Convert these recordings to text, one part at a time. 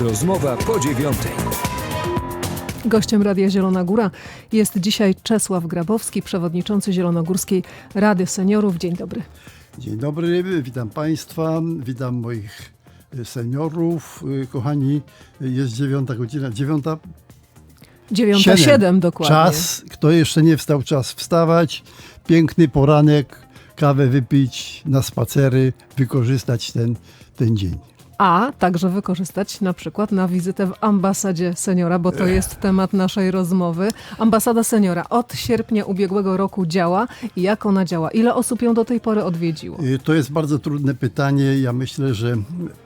Rozmowa po dziewiątej. Gościem Radia Zielona Góra jest dzisiaj Czesław Grabowski, przewodniczący Zielonogórskiej Rady Seniorów. Dzień dobry. Dzień dobry, witam Państwa, witam moich seniorów. Kochani, jest dziewiąta godzina, dziewiąta 9.07 dokładnie. Czas, kto jeszcze nie wstał, czas wstawać. Piękny poranek, kawę wypić, na spacery, wykorzystać ten, ten dzień. A także wykorzystać na przykład na wizytę w ambasadzie seniora, bo to jest temat naszej rozmowy. Ambasada seniora od sierpnia ubiegłego roku działa. Jak ona działa? Ile osób ją do tej pory odwiedziło? Y, To jest bardzo trudne pytanie. Ja myślę, że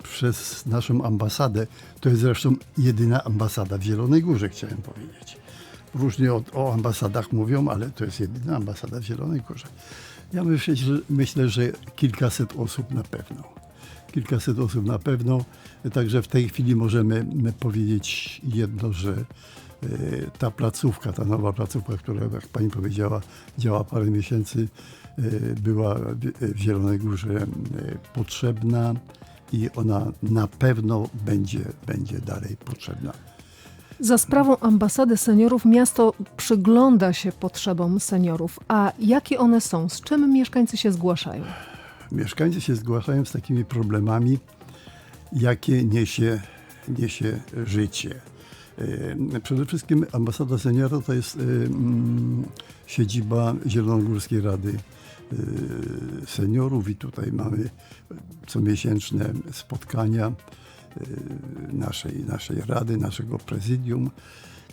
przez naszą ambasadę, to jest zresztą jedyna ambasada w Zielonej Górze, chciałem powiedzieć. Różnie o, o ambasadach mówią, ale to jest jedyna ambasada w Zielonej Górze. Ja myślę, że, myślę, że kilkaset osób na pewno. Kilkaset osób na pewno. Także w tej chwili możemy powiedzieć jedno, że e, ta placówka, ta nowa placówka, która, jak pani powiedziała, działa parę miesięcy, e, była w- Zielonej Górze e, potrzebna i ona na pewno będzie, będzie dalej potrzebna. Za sprawą ambasady seniorów miasto przygląda się potrzebom seniorów. A jakie one są? Z czym mieszkańcy się zgłaszają? Mieszkańcy się zgłaszają z takimi problemami, jakie niesie, niesie życie. E, Przede wszystkim ambasada seniora to jest e, mm, siedziba Zielonogórskiej Rady e, Seniorów i tutaj mamy comiesięczne spotkania naszej, naszej rady, naszego prezydium.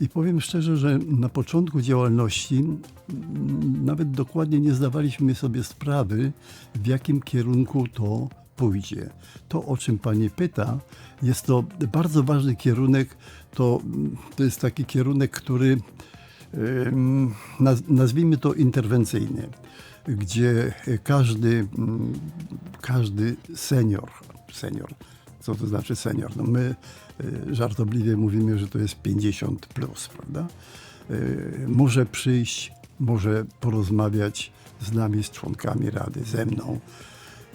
I powiem szczerze, że na początku działalności nawet dokładnie nie zdawaliśmy sobie sprawy, w jakim kierunku to pójdzie. To, o czym Pani pyta, jest to bardzo ważny kierunek. To, mm, to jest taki kierunek, który nazwijmy to interwencyjny, gdzie każdy, mm, każdy senior, senior, co to znaczy senior? No my y, żartobliwie mówimy, że to jest 50 plus, prawda? Y, Może przyjść, może porozmawiać z nami, z członkami Rady, ze mną.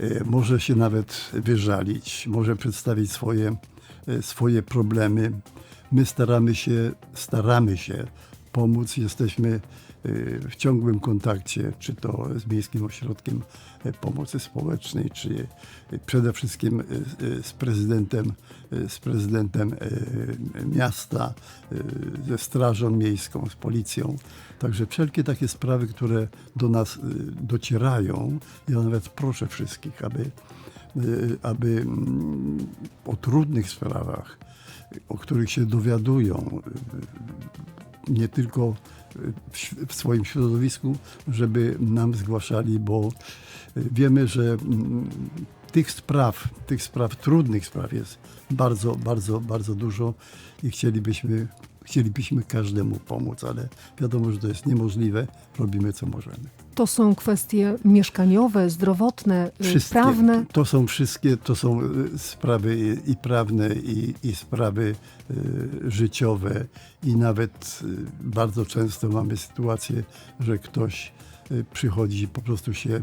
Y, Może się nawet wyżalić, może przedstawić swoje, swoje problemy. My staramy się, staramy się pomóc. Jesteśmy w ciągłym kontakcie, czy to z Miejskim Ośrodkiem y, Pomocy Społecznej, czy y, przede wszystkim y, y, z prezydentem, y, z prezydentem y, miasta, y, ze Strażą Miejską, z policją. Także wszelkie takie sprawy, które do nas y, docierają, ja nawet proszę wszystkich, aby, y, aby mm, o trudnych sprawach, o których się dowiadują, y, nie tylko w, swoim środowisku, żeby nam zgłaszali, bo y, wiemy, że mm, tych spraw, tych spraw, trudnych spraw jest bardzo, bardzo, bardzo dużo i chcielibyśmy, chcielibyśmy każdemu pomóc, ale wiadomo, że to jest niemożliwe. Robimy co możemy. To są kwestie mieszkaniowe, zdrowotne, y, Wszystkie, prawne. To są wszystkie, to są y, sprawy i, prawne, i, i sprawy y, życiowe i nawet y, bardzo często mamy sytuację, że ktoś przychodzi po prostu się y,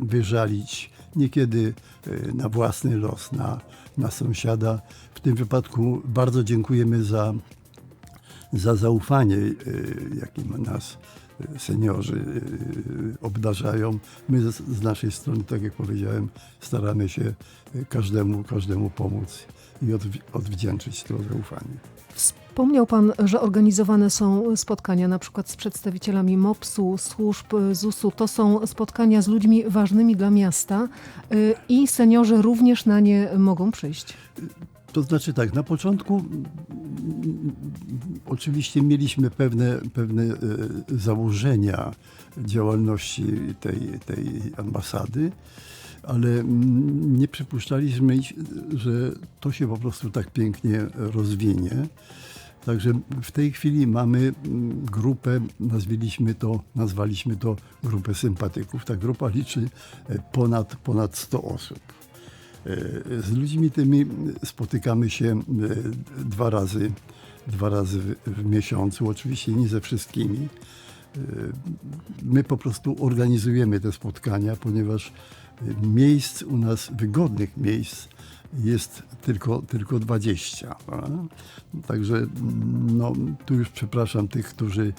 wyżalić, niekiedy y, na własny los, na, na sąsiada. W tym wypadku bardzo dziękujemy za za zaufanie, y, jakim nas y, seniorzy y, obdarzają. My z, naszej strony, tak jak powiedziałem, staramy się y, każdemu, każdemu pomóc i odw- odwdzięczyć to zaufanie. Wspomniał Pan, że organizowane są spotkania na przykład z przedstawicielami MOPS-u, służb ZUS-u. To są spotkania z ludźmi ważnymi dla miasta y, i seniorzy również na nie mogą przyjść. To znaczy tak, na początku oczywiście mieliśmy pewne, pewne e, założenia działalności tej, tej ambasady, ale nie przypuszczaliśmy, że to się po prostu tak pięknie rozwinie. Także w tej chwili mamy mm, grupę, nazwaliśmy to, nazwaliśmy to grupę sympatyków. Ta grupa liczy e, ponad, ponad 100 osób. E, Z ludźmi tymi spotykamy się e, dwa razy, dwa razy w, miesiącu, oczywiście nie ze wszystkimi. My po prostu organizujemy te spotkania, ponieważ miejsc u nas, wygodnych miejsc jest tylko, tylko 20. prawda? Także mm, no, tu już przepraszam tych, którzy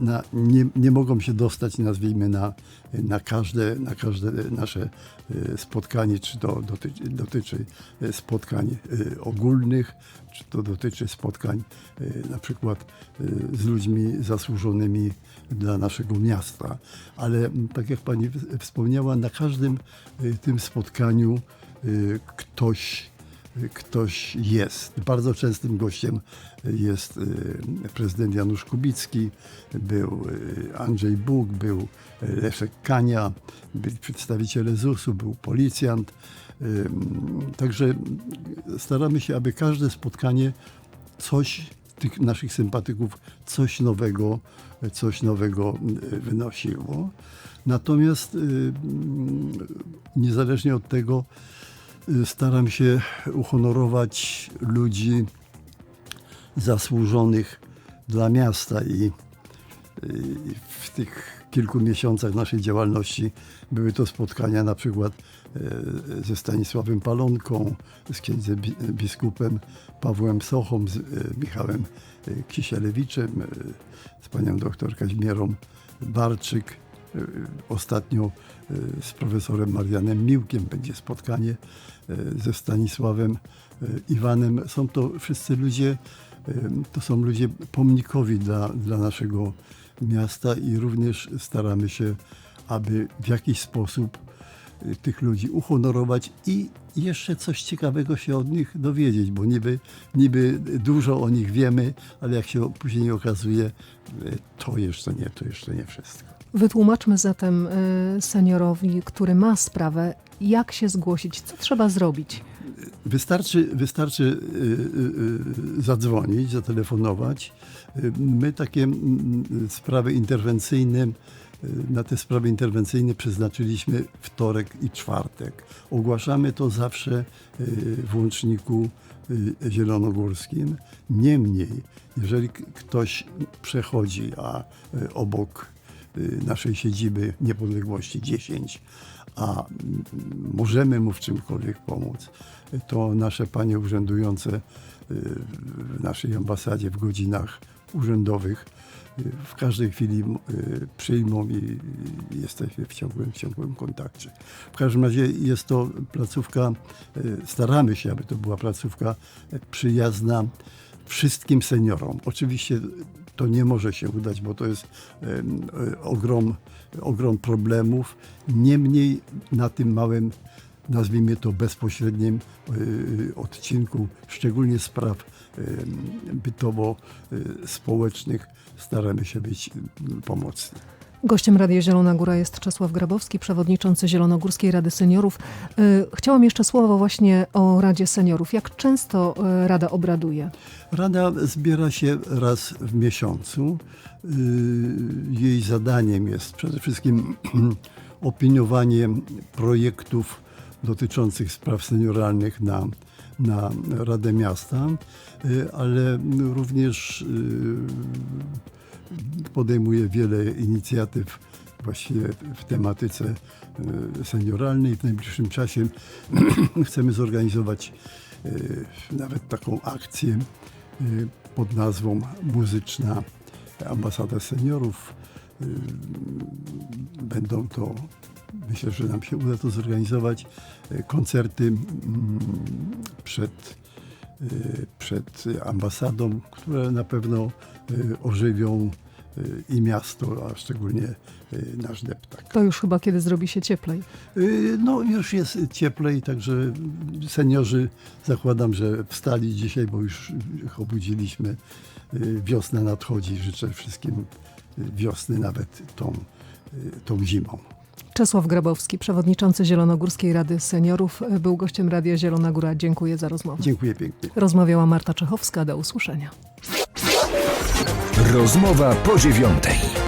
na, nie, nie mogą się dostać, nazwijmy, na, na, każde, na każde nasze y, spotkanie, czy to dotyczy, dotyczy y, spotkań y, ogólnych, czy to dotyczy spotkań y, na przykład y, z ludźmi zasłużonymi dla naszego miasta. Ale tak jak pani wspomniała, na każdym y, tym spotkaniu y, ktoś ktoś jest. Bardzo częstym gościem jest y, prezydent Janusz Kubicki, był y, Andrzej Bóg, był Leszek Kania, byli przedstawiciele ZUS-u, był policjant. Y, Także staramy się, aby każde spotkanie coś tych naszych sympatyków coś nowego, coś nowego y, wynosiło. Natomiast y, mm, niezależnie od tego y, staram się uhonorować ludzi zasłużonych dla miasta i w tych kilku miesiącach naszej działalności były to spotkania na przykład e, ze Stanisławem Palonką, z księdzem bi- biskupem Pawłem Sochą, z e, Michałem e, Kisielewiczem, e, z panią doktor Kazimierą Barczyk. E, Ostatnio e, z profesorem Marianem Miłkiem będzie spotkanie e, ze Stanisławem Iwanem. Są to wszyscy ludzie, to są ludzie pomnikowi dla, dla naszego miasta i również staramy się, aby w jakiś sposób tych ludzi uhonorować i jeszcze coś ciekawego się od nich dowiedzieć, bo niby, niby dużo o nich wiemy, ale jak się później okazuje, to jeszcze nie, to jeszcze nie wszystko. Wytłumaczmy zatem y, seniorowi, który ma sprawę, jak się zgłosić, co trzeba zrobić. Wystarczy, wystarczy y, y, zadzwonić, zatelefonować. My takie mm, sprawy interwencyjne, na te sprawy interwencyjne przeznaczyliśmy wtorek i czwartek. Ogłaszamy to zawsze w łączniku zielonogórskim. Niemniej, jeżeli ktoś przechodzi, a obok naszej siedziby Niepodległości 10, a możemy mu w czymkolwiek pomóc, to nasze panie urzędujące y, w naszej ambasadzie w godzinach urzędowych y, w każdej chwili y, przyjmą i jesteśmy w ciągłym, w ciągłym kontakcie. W każdym razie jest to placówka, y, staramy się, aby to była placówka y, przyjazna wszystkim seniorom. Oczywiście to nie może się udać, bo to jest e, ogrom, ogrom problemów. Niemniej na tym małym, nazwijmy to bezpośrednim y, odcinku, szczególnie spraw bytowo-społecznych, staramy się być pomocni. Gościem Radia Zielona Góra jest Czesław Grabowski, przewodniczący Zielonogórskiej Rady Seniorów. Y, Chciałam jeszcze słowo właśnie o Radzie Seniorów. Jak często y, Rada obraduje? Rada zbiera się raz w miesiącu. Yy, Jej zadaniem jest przede wszystkim opiniowanie projektów dotyczących spraw senioralnych na, na Radę Miasta, ale również podejmuje wiele inicjatyw właściwie w tematyce yy, senioralnej. W najbliższym czasie chcemy zorganizować yy, nawet taką akcję yy, pod nazwą Muzyczna Ambasada Seniorów. Będą to, myślę, że nam się uda to zorganizować, koncerty mm, przed, przed ambasadą, które na pewno yy, ożywią yy, i miasto, a szczególnie nasz deptak. To już chyba kiedy zrobi się cieplej. No już jest cieplej, także seniorzy zakładam, że wstali dzisiaj, bo już ich obudziliśmy. Wiosna nadchodzi. Życzę wszystkim wiosny, nawet tą, tą zimą. Czesław Grabowski, przewodniczący Zielonogórskiej Rady Seniorów, był gościem Radia Zielona Góra. Dziękuję za rozmowę. Dziękuję pięknie. Rozmawiała Marta Czechowska. Do usłyszenia. Rozmowa po dziewiątej.